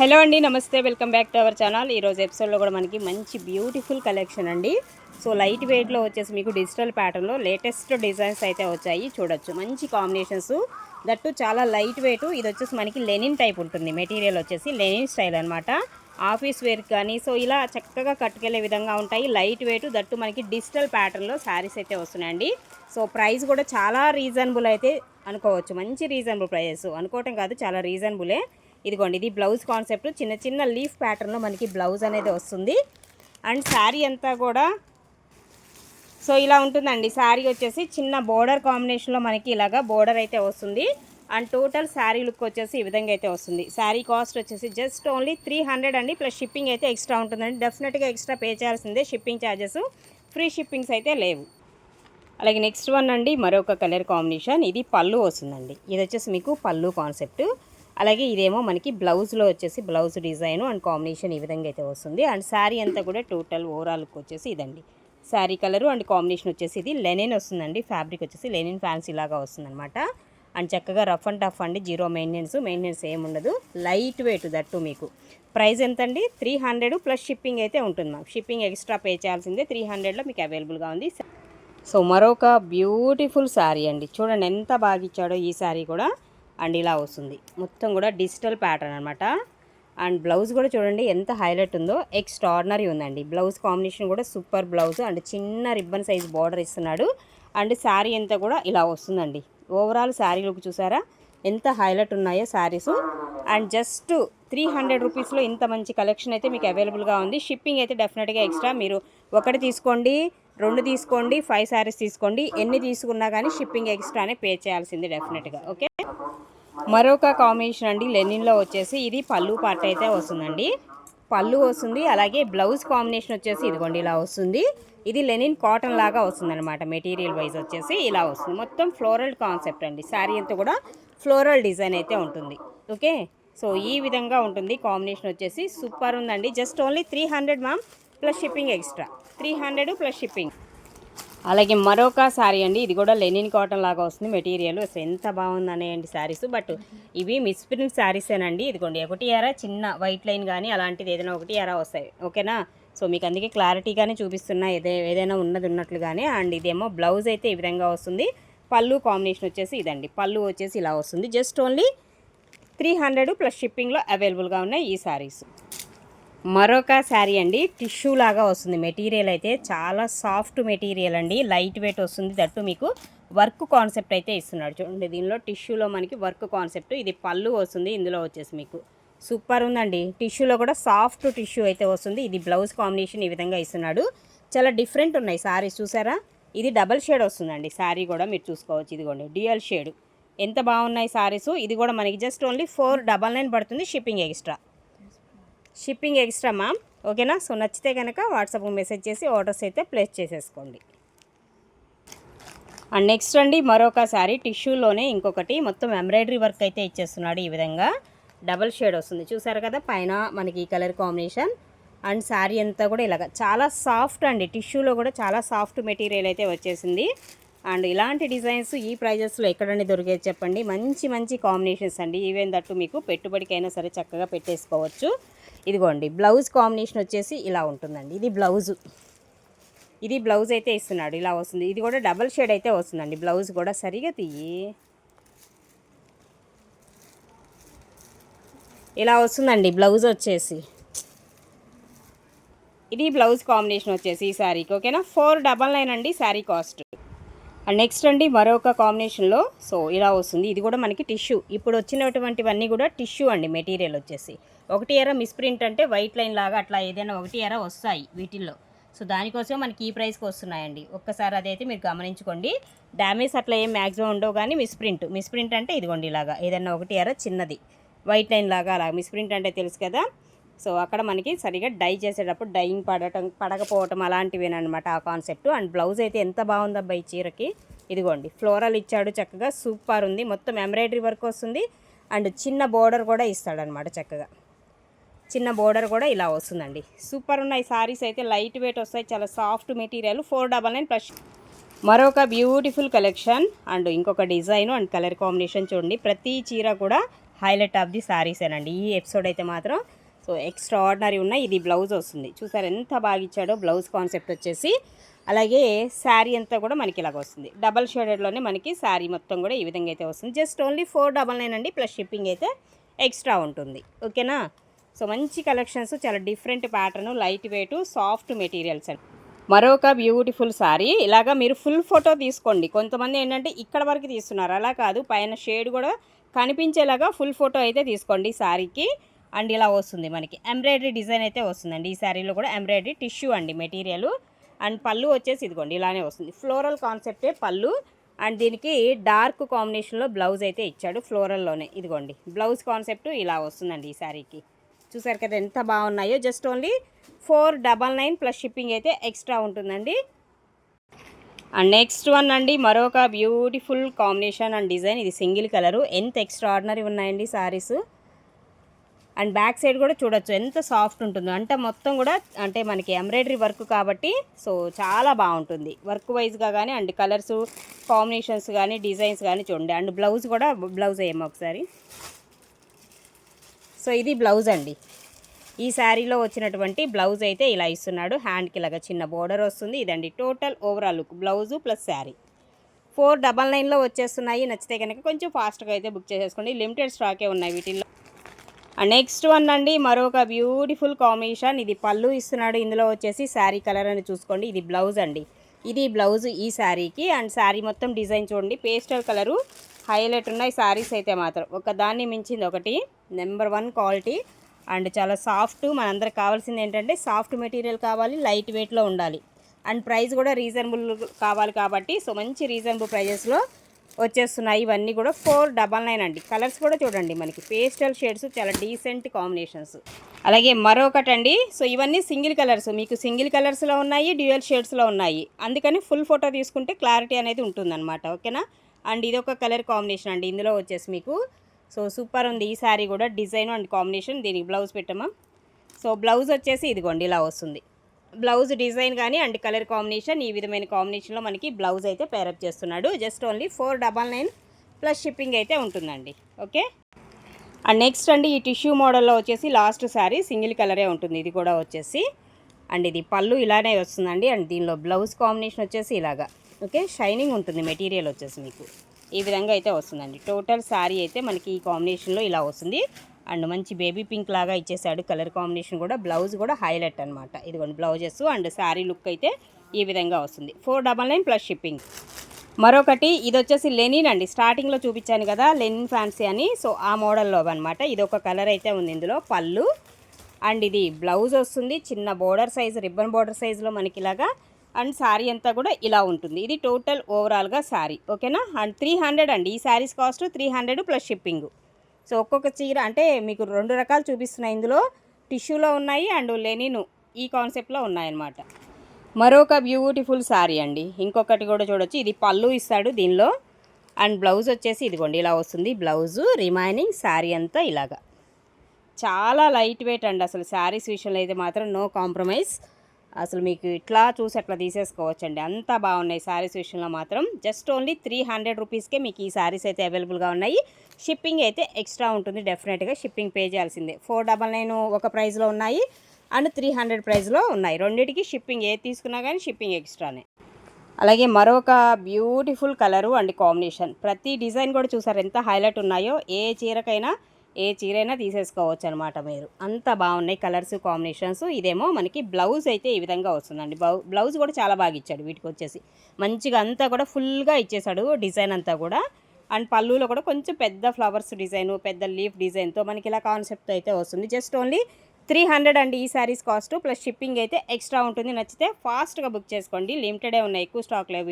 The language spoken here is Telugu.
హలో అండి నమస్తే. Welcome back to our channel. ఈరోజు ఎపిసోడ్లో కూడా మనకి మంచి బ్యూటిఫుల్ కలెక్షన్ అండి. సో లైట్ వెయిట్లో వచ్చేసి మీకు డిజిటల్ ప్యాటర్న్లో లేటెస్ట్ డిజైన్స్ అయితే వచ్చాయి. చూడొచ్చు. మంచి కాంబినేషన్స్. దట్టు చాలా లైట్ వెయిట్. ఇది వచ్చేసి మనకి లెనిన్ టైప్ ఉంటుంది. మెటీరియల్ వచ్చేసి లెనిన్ స్టైల్ అనమాట ఆఫీస్ వేర్ కానీ సో ఇలా చక్కగా కట్టుకెళ్ళే విధంగా ఉంటాయి. లైట్ వెయిట్ దట్టు మనకి డిజిటల్ ప్యాటర్న్లో శారీస్ అయితే వస్తున్నాయండి. సో ప్రైస్ కూడా చాలా రీజనబుల్ అయితే అనుకోవచ్చు. మంచి రీజనబుల్ ప్రైజెస్ అనుకోవటం కాదు చాలా రీజనబులే. ఇదిగోండి ఇది బ్లౌజ్ కాన్సెప్ట్. చిన్న చిన్న లీఫ్ ప్యాటర్న్లో మనకి బ్లౌజ్ అనేది వస్తుంది. అండ్ శారీ అంతా కూడా సో ఇలా ఉంటుందండి. శారీ వచ్చేసి చిన్న బోర్డర్ కాంబినేషన్లో మనకి ఇలాగా బోర్డర్ అయితే వస్తుంది. అండ్ టోటల్ శారీ లుక్ వచ్చేసి ఈ విధంగా అయితే వస్తుంది. శారీ కాస్ట్ వచ్చేసి జస్ట్ ఓన్లీ త్రీ హండ్రెడ్ అండి. ప్లస్ షిప్పింగ్ అయితే ఎక్స్ట్రా ఉంటుందండి. డెఫినెట్గా ఎక్స్ట్రా పే చేయాల్సిందే. షిప్పింగ్ ఛార్జెస్ ఫ్రీ షిప్పింగ్స్ అయితే లేవు. అలాగే నెక్స్ట్ వన్ అండి మరొక కలర్ కాంబినేషన్. ఇది పళ్ళు వస్తుందండి. ఇది వచ్చేసి మీకు పళ్ళు కాన్సెప్ట్. అలాగే ఇదేమో మనకి బ్లౌజ్లో వచ్చేసి బ్లౌజ్ డిజైన్ అండ్ కాంబినేషన్ ఈ విధంగా అయితే వస్తుంది. అండ్ శారీ అంతా కూడా టోటల్ ఓవరాల్కి వచ్చేసి ఇదండి. శారీ కలరు అండ్ కాంబినేషన్ వచ్చేసి ఇది. లెనిన్ వస్తుందండి. ఫ్యాబ్రిక్ వచ్చేసి లెనిన్ ఫ్యాన్సీ లాగా వస్తుందన్నమాట. అండ్ చక్కగా రఫ్ అండ్ టఫ్ అండి. జీరో మెయింటెనెన్స్ మెయింటెనెన్స్ ఏముండదు లైట్ వెయిట్ దట్టు మీకు. ప్రైస్ ఎంత అండి త్రీ హండ్రెడ్ ప్లస్ షిప్పింగ్ అయితే ఉంటుంది మ్యామ్ షిప్పింగ్ ఎక్స్ట్రా పే చేయాల్సిందే. త్రీ హండ్రెడ్లో మీకు అవైలబుల్గా ఉంది. సో మరొక బ్యూటిఫుల్ శారీ అండి. చూడండి ఎంత బాగా ఇచ్చాడో ఈ శారీ కూడా. అండ్ ఇలా వస్తుంది. మొత్తం కూడా డిజిటల్ ప్యాటర్న్ అనమాట అండ్ బ్లౌజ్ కూడా చూడండి ఎంత హైలైట్ ఉందో. ఎక్స్ట్రాడినరీ ఉందండి. బ్లౌజ్ కాంబినేషన్ కూడా సూపర్ బ్లౌజ్ అండ్ చిన్న రిబ్బన్ సైజ్ బార్డర్ ఇస్తున్నాడు. అండ్ శారీ అంతా కూడా ఇలా వస్తుందండి. ఓవరాల్ శారీ లుక్ చూసారా? ఎంత హైలైట్ ఉన్నాయో saris. And just three hundred రూపీస్లో ఇంత మంచి కలెక్షన్ అయితే మీకు అవైలబుల్గా ఉంది. షిప్పింగ్ అయితే డెఫినెట్గా ఎక్స్ట్రా మీరు ఒకటి తీసుకోండి రెండు తీసుకోండి ఫైవ్ శారీస్ తీసుకోండి. ఎన్ని తీసుకున్నా కానీ షిప్పింగ్ ఎక్స్ట్రానే పే చేయాల్సింది డెఫినెట్గా ఓకే మరొక కాంబినేషన్ అండి లెనిన్లో వచ్చేసి ఇది పళ్ళు పార్ట్ అయితే వస్తుందండి. పళ్ళు వస్తుంది అలాగే బ్లౌజ్ కాంబినేషన్ వచ్చేసి ఇదిగోండి ఇలా వస్తుంది. ఇది లెనిన్ కాటన్ లాగా వస్తుందన్నమాట మెటీరియల్ వైజ్ వచ్చేసి ఇలా వస్తుంది. మొత్తం ఫ్లోరల్ కాన్సెప్ట్ అండి శారీ అంతా కూడా ఫ్లోరల్ డిజైన్ అయితే ఉంటుంది ఓకే సో ఈ విధంగా ఉంటుంది కాంబినేషన్ వచ్చేసి సూపర్ ఉందండి. Just only three hundred ma'am plus shipping extra three hundred plus shipping. అలాగే మరొక శారీ అండి ఇది కూడా లెనిన్ కాటన్ లాగా వస్తుంది మెటీరియల్. అసలు ఎంత బాగుందనేయండి శారీస్ బట్ ఇవి మిస్ ప్రింట్ శారీసేనండి ఇదిగోండి ఒకటి ఎరా చిన్న వైట్ లైన్ కానీ అలాంటిది ఏదైనా ఒకటి ఎరా వస్తాయి. ఓకేనా? సో మీకు అందుకే క్లారిటీగానే చూపిస్తున్నా ఏదే ఏదైనా ఉన్నది ఉన్నట్లుగానే. అండ్ ఇదేమో బ్లౌజ్ అయితే ఈ విధంగా వస్తుంది. పళ్ళు కాంబినేషన్ వచ్చేసి ఇదండి. పళ్ళు వచ్చేసి ఇలా వస్తుంది. Just only three hundred plus షిప్పింగ్లో అవైలబుల్గా ఉన్నాయి ఈ శారీస్ మరొక శారీ అండి టిష్యూ లాగా వస్తుంది. మెటీరియల్ అయితే చాలా సాఫ్ట్ మెటీరియల్ అండి. లైట్ వెయిట్ వస్తుంది దట్టు మీకు వర్క్ కాన్సెప్ట్ అయితే ఇస్తున్నాడు. చూడండి దీనిలో టిష్యూలో మనకి వర్క్ కాన్సెప్ట్. ఇది పళ్ళు వస్తుంది ఇందులో వచ్చేసి మీకు సూపర్ ఉందండి. టిష్యూలో కూడా సాఫ్ట్ టిష్యూ అయితే వస్తుంది. ఇది బ్లౌజ్ కాంబినేషన్ ఈ విధంగా ఇస్తున్నాడు. చాలా డిఫరెంట్ ఉన్నాయి శారీస్ చూసారా? ఇది డబల్ షేడ్ వస్తుందండి. శారీ కూడా మీరు చూసుకోవచ్చు. ఇదిగోండి డ్యూయల్ షేడ్. ఎంత బాగున్నాయి సారీస్. ఇది కూడా మనకి just only four double nine పడుతుంది shipping extra. Shipping extra ma'am ఓకేనా సో నచ్చితే కనుక వాట్సాప్కి మెసేజ్ చేసి ఆర్డర్స్ అయితే ప్లేస్ చేసేసుకోండి. అండ్ నెక్స్ట్ అండి మరొక శారీ టిష్యూలోనే ఇంకొకటి. మొత్తం ఎంబ్రాయిడరీ వర్క్ అయితే ఇచ్చేస్తున్నాడు ఈ విధంగా. డబల్ షేడ్ వస్తుంది. చూసారు కదా? పైన మనకి ఈ కలర్ కాంబినేషన్ అండ్ శారీ అంతా కూడా ఇలాగ. చాలా సాఫ్ట్ అండి. టిష్యూలో కూడా చాలా సాఫ్ట్ మెటీరియల్ అయితే వచ్చేసింది. అండ్ ఇలాంటి డిజైన్స్ ఈ ప్రైజెస్లో ఎక్కడండి దొరికేది చెప్పండి? మంచి మంచి కాంబినేషన్స్ అండి. ఈవెన్ దట్టు మీకు పెట్టుబడికైనా సరే చక్కగా పెట్టేసుకోవచ్చు. ఇదిగోండి బ్లౌజ్ కాంబినేషన్ వచ్చేసి ఇలా ఉంటుందండి. ఇది బ్లౌజు. ఇది బ్లౌజ్ అయితే ఇస్తున్నాడు ఇలా వస్తుంది. ఇది కూడా డబల్ షేడ్ అయితే వస్తుందండి బ్లౌజ్ కూడా సరిగా తీయి. ఇలా వస్తుందండి బ్లౌజ్ వచ్చేసి. ఇది బ్లౌజ్ కాంబినేషన్ వచ్చేసి ఈ శారీకి ఓకేనా? ఫోర్ డబల్ నైన్ అండి శారీ కాస్ట్. అండ్ నెక్స్ట్ అండి మరొక కాంబినేషన్లో సో ఇలా వస్తుంది. ఇది కూడా మనకి టిష్యూ. ఇప్పుడు వచ్చినటువంటివన్నీ కూడా టిష్యూ అండి మెటీరియల్ వచ్చేసి. ఒకటి ఎర మిస్ప్రింట్ అంటే వైట్ లైన్ లాగా అట్లా ఏదైనా ఒకటి ఎర వస్తాయి వీటిల్లో. సో దానికోసం మనకి ఈ ప్రైస్కి వస్తున్నాయండి. ఒక్కసారి అదైతే మీరు గమనించుకోండి. డ్యామేజ్ అట్లా ఏం మ్యాక్సిమం ఉండవు కానీ మిస్ప్రింట్ మిస్ప్రింట్ అంటే ఇదిగోండి ఇలాగా ఏదైనా ఒకటి ఎర చిన్నది. వైట్ లైన్ లాగా అలా మిస్ప్రింట్ అంటే తెలుసు కదా? సో అక్కడ మనకి సరిగా డై చేసేటప్పుడు డైయింగ్ పడటం పడకపోవటం అలాంటివేనమాట ఆ కాన్సెప్ట్. అండ్ బ్లౌజ్ అయితే ఎంత బాగుందబ్బా ఈ చీరకి. ఇదిగోండి ఫ్లోరల్ ఇచ్చాడు చక్కగా సూపర్ ఉంది. మొత్తం ఎంబ్రాయిడరీ వర్క్ వస్తుంది. అండ్ చిన్న బోర్డర్ కూడా ఇస్తాడనమాట చక్కగా. చిన్న బోర్డర్ కూడా ఇలా వస్తుందండి. సూపర్ ఉన్నాయి సారీస్ అయితే లైట్ వెయిట్ వస్తాయి చాలా soft material four double nine plus. మరొక బ్యూటిఫుల్ కలెక్షన్ అండ్ ఇంకొక డిజైన్ అండ్ కలర్ కాంబినేషన్ చూడండి. ప్రతి చీర కూడా హైలైట్ ఆఫ్ ది శారీసేనండి ఈ ఎపిసోడ్ అయితే మాత్రం సో ఎక్స్ట్రా ఆర్డినరీ ఉన్నాయి. ఇది బ్లౌజ్ వస్తుంది. చూసారు ఎంత బాగా ఇచ్చాడో బ్లౌజ్ కాన్సెప్ట్ వచ్చేసి. అలాగే శారీ అంతా కూడా మనకి ఇలాగ వస్తుంది. డబల్ షేడెడ్లోనే మనకి శారీ మొత్తం కూడా ఈ విధంగా అయితే వస్తుంది. Just only four double nine అండి. ప్లస్ షిప్పింగ్ అయితే ఎక్స్ట్రా ఉంటుంది. ఓకేనా? సో మంచి కలెక్షన్స్ చాలా different pattern light weight soft materials అండి. మరొక బ్యూటిఫుల్ శారీ ఇలాగా మీరు ఫుల్ ఫోటో తీసుకోండి. కొంతమంది ఏంటంటే ఇక్కడ వరకు తీస్తున్నారు. అలా కాదు పైన షేడ్ కూడా కనిపించేలాగా ఫుల్ ఫోటో అయితే తీసుకోండి శారీకి అండ్ ఇలా వస్తుంది మనకి. ఎంబ్రాయిడరీ డిజైన్ అయితే వస్తుందండి. ఈ శారీలో కూడా ఎంబ్రాయిడరీ టిష్యూ అండి మెటీరియల్ అండ్ పళ్ళు వచ్చేసి ఇదిగోండి ఇలానే వస్తుంది. ఫ్లోరల్ కాన్సెప్టే పళ్ళు. అండ్ దీనికి డార్క్ కాంబినేషన్లో బ్లౌజ్ అయితే ఇచ్చాడు ఫ్లోరల్లోనే ఇదిగోండి బ్లౌజ్ కాన్సెప్ట్ ఇలా వస్తుందండి ఈ శారీకి చూసారు కదా ఎంత బాగున్నాయో. Just only four double nine plus shipping అయితే ఎక్స్ట్రా ఉంటుందండి. అండ్ నెక్స్ట్ వన్ అండి మరొక బ్యూటిఫుల్ కాంబినేషన్ అండ్ డిజైన్. ఇది సింగిల్ కలరు. ఎంత ఎక్స్ట్రా ఆర్డినరీ ఉన్నాయండి సారీస్. అండ్ బ్యాక్ సైడ్ కూడా చూడొచ్చు ఎంత సాఫ్ట్ ఉంటుందో. అంటే మొత్తం కూడా అంటే మనకి ఎంబ్రాయిడరీ వర్క్ కాబట్టి సో చాలా బాగుంటుంది. వర్క్ వైజ్గా కానీ అండ్ కలర్స్ కాంబినేషన్స్ కానీ డిజైన్స్ కానీ చూడండి. అండ్ బ్లౌజ్ కూడా బ్లౌజ్ ఏమో ఒకసారి. సో ఇది బ్లౌజ్ అండి. ఈ శారీలో వచ్చినటువంటి బ్లౌజ్ అయితే ఇలా ఇస్తున్నాడు. హ్యాండ్కి ఇలాగా చిన్న బోర్డర్ వస్తుంది. ఇదండి total overall look blouse plus sari four double నైన్లో వచ్చేస్తున్నాయి. నచ్చితే కనుక కొంచెం ఫాస్ట్గా అయితే బుక్ చేసేసుకోండి. లిమిటెడ్ స్టాకే ఉన్నాయి వీటిల్లో. నెక్స్ట్ వన్ అండి మరొక బ్యూటిఫుల్ కాంబినేషన్ ఇది పళ్ళు ఇస్తున్నాడు. ఇందులో వచ్చేసి శారీ కలర్ అని చూసుకోండి. ఇది బ్లౌజ్ అండి. ఇది బ్లౌజ్ ఈ శారీకి అండ్ శారీ మొత్తం డిజైన్ చూడండి. పేస్టల్ కలరు హైలైట్ ఉన్నాయి. శారీస్ అయితే మాత్రం. ఒక దాన్ని మించింది ఒకటి. నెంబర్ వన్ క్వాలిటీ అండ్ చాలా సాఫ్ట్ మనందరికి కావాల్సింది ఏంటంటే సాఫ్ట్ మెటీరియల్ కావాలి లైట్ వెయిట్లో ఉండాలి. అండ్ ప్రైస్ కూడా రీజనబుల్ కావాలి కాబట్టి సో మంచి రీజనబుల్ ప్రైజెస్లో వచ్చేస్తున్నాయి. ఇవన్నీ కూడా ఫోర్ డబల్ నైన్ అండి. కలర్స్ కూడా చూడండి మనకి. పేస్టల్ షేడ్స్ చాలా డీసెంట్ కాంబినేషన్స్. అలాగే మరొకటి అండి. సో ఇవన్నీ సింగిల్ కలర్స్. మీకు సింగిల్ కలర్స్లో ఉన్నాయి డ్యూయల్ షేడ్స్లో ఉన్నాయి. అందుకని ఫుల్ ఫోటో తీసుకుంటే క్లారిటీ అనేది ఉంటుందన్నమాట. ఓకేనా? అండ్ ఇది ఒక కలర్ కాంబినేషన్ అండి. ఇందులో వచ్చేసి మీకు సో సూపర్ ఉంది. ఈ శారీ కూడా డిజైన్ అండ్ కాంబినేషన్ దీనికి బ్లౌజ్ పెట్టమా? సో బ్లౌజ్ వచ్చేసి ఇదిగోండి ఇలా వస్తుంది. బ్లౌజ్ డిజైన్ కానీ అండ్ కలర్ కాంబినేషన్ ఈ విధమైన కాంబినేషన్లో మనకి బ్లౌజ్ అయితే పేరప్ చేస్తున్నాడు. Just only four double nine plus shipping అయితే ఉంటుందండి. ఓకే? అండ్ నెక్స్ట్ అండి ఈ టిష్యూ మోడల్లో వచ్చేసి లాస్ట్ శారీ సింగిల్ కలరే ఉంటుంది. ఇది కూడా వచ్చేసి అండ్ ఇది పళ్ళు ఇలానే వస్తుందండి. అండ్ దీనిలో బ్లౌజ్ కాంబినేషన్ వచ్చేసి ఇలాగా. ఓకే? షైనింగ్ ఉంటుంది మెటీరియల్ వచ్చేసి మీకు. ఈ విధంగా అయితే వస్తుందండి. టోటల్ శారీ అయితే మనకి ఈ కాంబినేషన్లో ఇలా వస్తుంది. అండ్ మంచి బేబీ పింక్ లాగా ఇచ్చేసాడు కలర్ కాంబినేషన్ కూడా బ్లౌజ్ కూడా హైలైట్ అనమాట ఇదిగోండి బ్లౌజెస్ అండ్ శారీ లుక్ అయితే ఈ విధంగా వస్తుంది. Four double nine plus shipping. మరొకటి ఇది వచ్చేసి లెనిన్ అండి. స్టార్టింగ్లో చూపించాను కదా లెనిన్ ఫ్యాన్సీ అని. సో ఆ మోడల్లో అనమాట ఇది ఒక కలర్ అయితే ఉంది ఇందులో పళ్ళు. అండ్ ఇది బ్లౌజ్ వస్తుంది. చిన్న బోర్డర్ సైజ్ రిబ్బన్ బోర్డర్ సైజులో మనకి ఇలాగా అండ్ శారీ అంతా కూడా ఇలా ఉంటుంది. ఇది టోటల్ ఓవరాల్గా శారీ. ఓకేనా? అండ్ త్రీ హండ్రెడ్ అండి. ఈ saris cost three hundred plus shipping so ఒక్కొక్క చీర అంటే మీకు రెండు రకాలు చూపిస్తున్నాయి ఇందులో. టిష్యూలో ఉన్నాయి అండ్ లెనిన్ ఈ కాన్సెప్ట్లో ఉన్నాయన్నమాట. మరొక బ్యూటిఫుల్ శారీ అండి. ఇంకొకటి కూడా చూడొచ్చు. ఇది పళ్ళు ఇస్తాడు దీనిలో. అండ్ బ్లౌజ్ వచ్చేసి ఇదిగోండి ఇలా వస్తుంది. బ్లౌజు రిమైనింగ్ శారీ అంతా ఇలాగా. చాలా లైట్ వెయిట్ అండి అసలు శారీస్ విషయంలో అయితే మాత్రం నో కాంప్రమైజ్ అసలు మీకు ఇట్లా చూసి అట్లా తీసేసుకోవచ్చండి. అంతా బాగున్నాయి శారీస్ విషయంలో మాత్రం. జస్ట్ ఓన్లీ త్రీ హండ్రెడ్ రూపీస్కే మీకు ఈ శారీస్ అయితే అవైలబుల్గా ఉన్నాయి. షిప్పింగ్ అయితే ఎక్స్ట్రా ఉంటుంది డెఫినెట్గా షిప్పింగ్ పే చేయాల్సిందే. ఫోర్ డబల్ నైన్ ఒక ప్రైస్లో ఉన్నాయి అండ్ త్రీ హండ్రెడ్ ప్రైస్లో ఉన్నాయి. రెండింటికి షిప్పింగ్ ఏది తీసుకున్నా కానీ షిప్పింగ్ ఎక్స్ట్రానే. అలాగే మరొక బ్యూటిఫుల్ కలరు అండ్ కాంబినేషన్. ప్రతి డిజైన్ కూడా చూసారు ఎంత హైలైట్ ఉన్నాయో ఏ చీరకైనా ఏ చీరైనా తీసేసుకోవచ్చు అనమాట మీరు. అంత బాగున్నాయి కలర్స్ కాంబినేషన్స్. ఇదేమో మనకి బ్లౌజ్ అయితే ఈ విధంగా వస్తుందండి. బ్లౌజ్ కూడా చాలా బాగా ఇచ్చాడు వీటికి వచ్చేసి. మంచిగా అంతా కూడా ఫుల్గా ఇచ్చేసాడు డిజైన్ అంతా కూడా. అండ్ పళ్ళులో కూడా కొంచెం పెద్ద ఫ్లవర్స్ డిజైన్ పెద్ద లీఫ్ డిజైన్తో మనకి ఇలా కాన్సెప్ట్ అయితే వస్తుంది. జస్ట్ ఓన్లీ త్రీ హండ్రెడ్ అండి ఈ శారీస్ కాస్ట్ ప్లస్ షిప్పింగ్ అయితే ఎక్స్ట్రా ఉంటుంది. నచ్చితే ఫాస్ట్గా బుక్ చేసుకోండి. లిమిటెడే ఉన్నాయి. ఎక్కువ స్టాక్ లేవు